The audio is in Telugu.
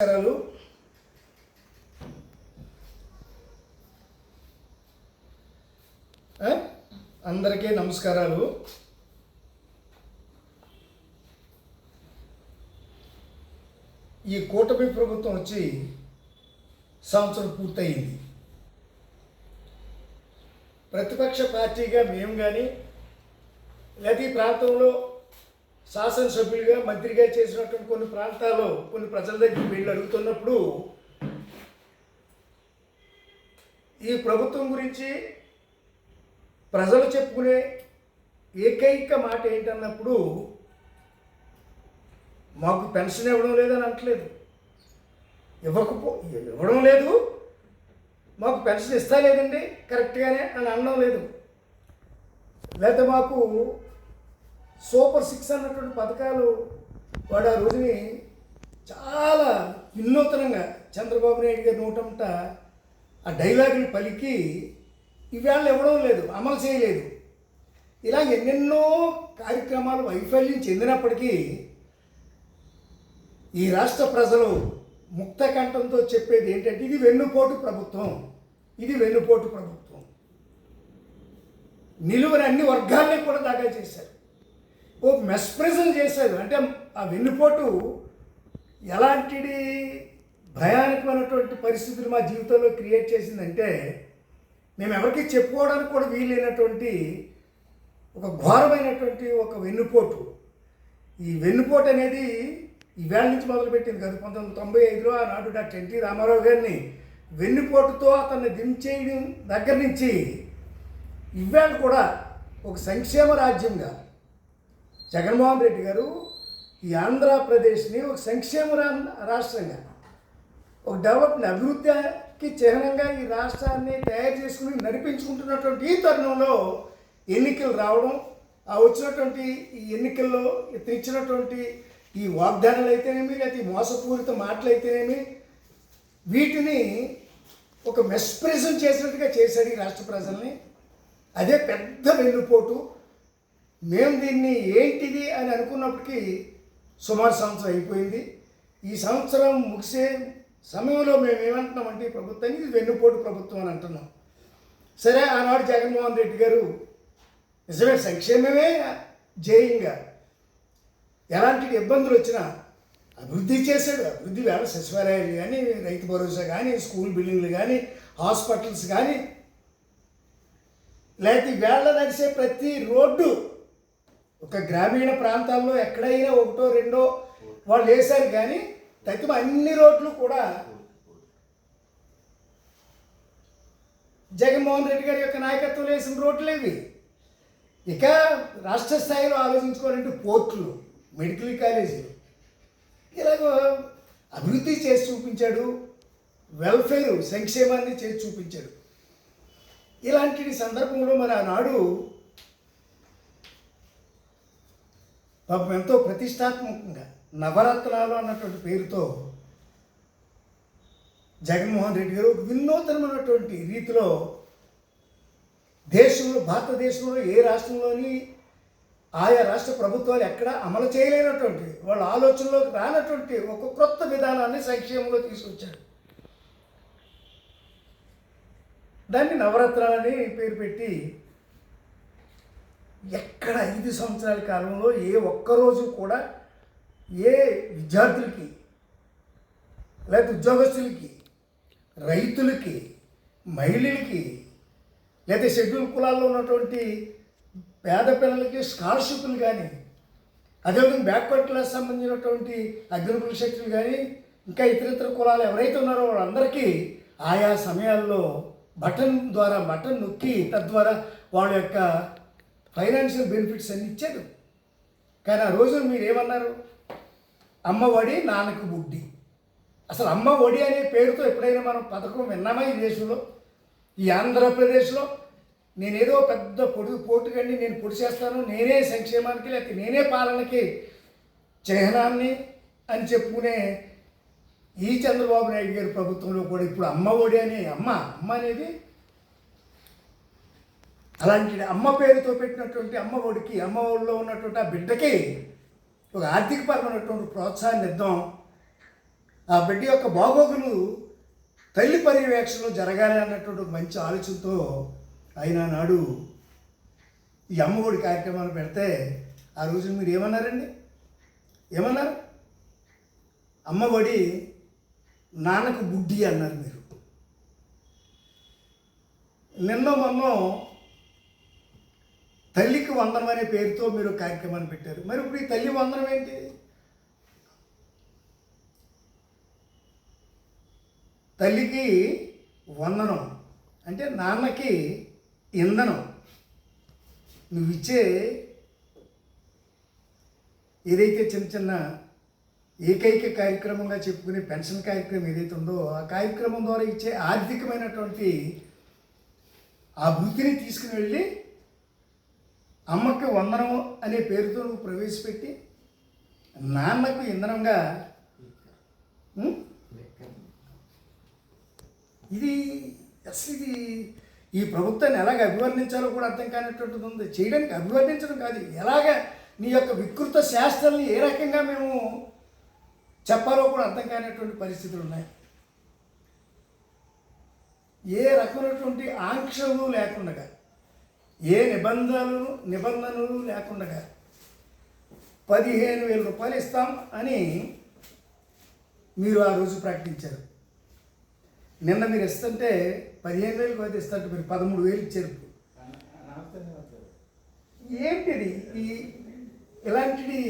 నమస్కారాలు అందరికీ నమస్కారాలు. ఈ కూటమి ప్రభుత్వం వచ్చి సంవత్సరం పూర్తయింది. ప్రతిపక్ష పార్టీగా మేము కానీ లేదా ఈ ప్రాంతంలో శాసనసభ్యులుగా మంత్రిగా చేసినటువంటి కొన్ని ప్రాంతాల్లో కొన్ని ప్రజల దగ్గర వీళ్ళు అడుగుతున్నప్పుడు ఈ ప్రభుత్వం గురించి ప్రజలు చెప్పుకునే ఏకైక మాట ఏంటన్నప్పుడు మాకు పెన్షన్ ఇవ్వడం లేదని అనట్లేదు. ఇవ్వకపో ఇవ్వడం లేదు. మాకు పెన్షన్ ఇస్తా లేదండి కరెక్ట్గానే అని అనడం లేదు. లేకపోతే మాకు సూపర్ సిక్స్ అన్నటువంటి పథకాలు వాడు ఆ రోజుని చాలా వినూతనంగా చంద్రబాబు నాయుడు గారి నోటంట ఆ డైలాగుని పలికి ఇవాళ ఇవ్వడం లేదు అమలు చేయలేదు. ఇలా ఎన్నెన్నో కార్యక్రమాలు వైఫల్యం చెందినప్పటికీ ఈ రాష్ట్ర ప్రజలు ముక్త కంఠంతో చెప్పేది ఏంటంటే ఇది వెన్నుపోటు ప్రభుత్వం ఇది వెన్నుపోటు ప్రభుత్వం. నిలువని అన్ని వర్గాల్ని కూడా దాకా చేశారు. ఓ మెస్ప్రెజన్ చేసేది అంటే ఆ వెన్నుపోటు ఎలాంటిది భయానకమైనటువంటి పరిస్థితులు మా జీవితంలో క్రియేట్ చేసిందంటే మేము ఎవరికి చెప్పుకోవడానికి కూడా వీలైనటువంటి ఒక ఘోరమైనటువంటి ఒక వెన్నుపోటు. ఈ వెన్నుపోటు అనేది ఈవేళ నుంచి మొదలుపెట్టింది కదా పంతొమ్మిది వందల తొంభై ఐదులో ఆనాడు డాక్టర్ ఎన్టీ రామారావు గారిని వెన్నుపోటుతో అతన్ని దించేయడం దగ్గర నుంచి ఇవాళ కూడా ఒక సంక్షేమ రాజ్యంగా జగన్మోహన్ రెడ్డి గారు ఈ ఆంధ్రప్రదేశ్ని ఒక సంక్షేమ రాష్ట్రంగా ఒక డెవలప్మెంట్ అభివృద్ధికి చిహ్నంగా ఈ రాష్ట్రాన్ని తయారు చేసుకుని నడిపించుకుంటున్నటువంటి ఈ తరుణంలో ఎన్నికలు రావడం ఆ వచ్చినటువంటి ఈ ఎన్నికల్లో ఇతను ఇచ్చినటువంటి ఈ వాగ్దానాలు అయితేనేమి లేకపోతే మోసపూరిత మాటలు అయితేనేమి వీటిని ఒక మెస్ప్రెజెంట్ చేసినట్టుగా చేశాడు ఈ రాష్ట్ర ప్రజల్ని. అదే పెద్ద వెన్నుపోటు. మేము దీన్ని ఏంటిది అని అనుకున్నప్పటికీ సుమారు సంవత్సరం అయిపోయింది. ఈ సంవత్సరం ముగిసే సమయంలో మేము ఏమంటున్నామంటే ప్రభుత్వానికి ప్రభుత్వాన్ని ఇది వెన్నుపోటు ప్రభుత్వం అని అంటున్నాం. సరే ఆనాడు జగన్మోహన్ రెడ్డి గారు నిజమే సంక్షేమమే జేయంగా ఎలాంటి ఇబ్బందులు వచ్చినా అభివృద్ధి చేశాడు. అభివృద్ధి వేళ సచివాలయాలు కానీ రైతు భరోసా కానీ స్కూల్ బిల్డింగ్లు కానీ హాస్పిటల్స్ కానీ లేకపోతే వేళ నడిచే ప్రతి రోడ్డు ఒక గ్రామీణ ప్రాంతాల్లో ఎక్కడైనా ఒకటో రెండో వాళ్ళు వేశారు కానీ తగ్గిన అన్ని రోడ్లు కూడా జగన్మోహన్ రెడ్డి గారి యొక్క నాయకత్వంలో వేసిన రోడ్లు ఇవి. ఇక రాష్ట్ర స్థాయిలో ఆలోచించుకోవాలంటే పోర్టులు మెడికల్ కాలేజీలు. ఇలాగ అభివృద్ధి చేసి చూపించాడు వెల్ఫేర్ సంక్షేమాన్ని చేసి చూపించాడు. ఇలాంటి సందర్భంలో మరి ఆనాడు పాపం ఎంతో ప్రతిష్టాత్మకంగా నవరత్నాలు అన్నటువంటి పేరుతో జగన్మోహన్ రెడ్డి గారు ఒక వినూతనమైనటువంటి రీతిలో దేశంలో భారతదేశంలో ఏ రాష్ట్రంలోని ఆయా రాష్ట్ర ప్రభుత్వాలు ఎక్కడ అమలు చేయలేనటువంటి వాళ్ళ ఆలోచనలోకి రానటువంటి ఒక క్రొత్త విధానాన్ని సంక్షేమంలో తీసుకొచ్చాడు దాన్ని నవరత్నాలని పేరు పెట్టి ఎక్కడ ఐదు సంవత్సరాల కాలంలో ఏ ఒక్కరోజు కూడా ఏ విద్యార్థులకి లేకపోతే ఉద్యోగస్తులకి రైతులకి మహిళలకి లేదా షెడ్యూల్ కులాల్లో ఉన్నటువంటి పేద పిల్లలకి స్కాలర్షిప్లు కానీ అదేవిధంగా బ్యాక్వర్డ్ క్లాస్ సంబంధించినటువంటి అగ్నికుల శక్తులు కానీ ఇంకా ఇతరితర కులాలు ఎవరైతే ఉన్నారో వాళ్ళందరికీ ఆయా సమయాల్లో బటన్ ద్వారా బటన్ నొక్కి తద్వారా వాళ్ళ యొక్క ఫైనాన్షియల్ బెనిఫిట్స్ అన్ని ఇచ్చారు. కానీ ఆ రోజు మీరు ఏమన్నారు? అమ్మ ఒడి నాన్నకు బుడ్డి. అసలు అమ్మ ఒడి అనే పేరుతో ఎప్పుడైనా మనం పథకం విన్నామా ఈ దేశంలో? ఈ ఆంధ్రప్రదేశ్లో? నేనేదో పెద్ద పొడి పోటుకండి నేను పొడి చేస్తాను నేనే సంక్షేమానికి లేకపోతే నేనే పాలనకి చిహ్నాన్ని అని చెప్పుకునే ఈ చంద్రబాబు నాయుడు గారి ప్రభుత్వంలో కూడా ఇప్పుడు అమ్మ ఒడి అనే అమ్మ అమ్మ అనేది అలాంటి అమ్మ పేరుతో పెట్టినటువంటి అమ్మ ఒడికి అమ్మ ఒడిలో ఉన్నటువంటి ఆ బిడ్డకి ఒక ఆర్థికపరమైనటువంటి ప్రోత్సాహాన్ని ఇద్దాం. ఆ బిడ్డ యొక్క బాగోగులు తల్లి పర్యవేక్షణలో జరగాలి అన్నటువంటి మంచి ఆలోచనతో ఆయన నాడు ఈ అమ్మఒడి కార్యక్రమాన్ని పెడితే ఆ రోజు మీరు ఏమన్నారండి? ఏమన్నారు? అమ్మఒడి నాన్నకు బుడ్డి అన్నారు మీరు. నిన్న మొన్న తల్లికి వందనం అనే పేరుతో మీరు కార్యక్రమాన్ని పెట్టారు. మరి ఇప్పుడు ఈ తల్లి వందనం ఏంటి? తల్లికి వందనం అంటే నాన్నకి ఇంధనం. నువ్వు ఇచ్చే ఏదైతే చిన్న చిన్న ఏకైక కార్యక్రమంగా చెప్పుకునే పెన్షన్ కార్యక్రమం ఏదైతే ఉందో ఆ కార్యక్రమం ద్వారా ఇచ్చే ఆర్థికమైనటువంటి ఆ వృత్తిని తీసుకుని వెళ్ళి అమ్మకి వందనం అనే పేరుతో నువ్వు ప్రవేశపెట్టి నాన్నకు ఇంధనంగా ఇది అసలు ఇది ఈ ప్రభుత్వాన్ని ఎలాగ అభివర్ణించాలో కూడా అర్థం కానటువంటిది ఉంది. చేయడానికి అభివర్ణించడం కాదు. ఎలాగ నీ యొక్క వికృత శాస్త్రాన్ని ఏ రకంగా మేము చెప్పాలో కూడా అర్థం కానటువంటి పరిస్థితులు ఉన్నాయి. ఏ రకమైనటువంటి ఆంక్షలు లేకుండా ఏ నిబంధనలు నిబంధనలు లేకుండా పదిహేను వేల రూపాయలు ఇస్తాం అని మీరు ఆ రోజు ప్రకటించారు. నిన్న మీరు ఇస్తుంటే పదిహేను వేలు కాదు ఇస్తుంటే మీరు పదమూడు వేలు ఇచ్చారు. ఏంటిది? ఈ ఇలాంటిది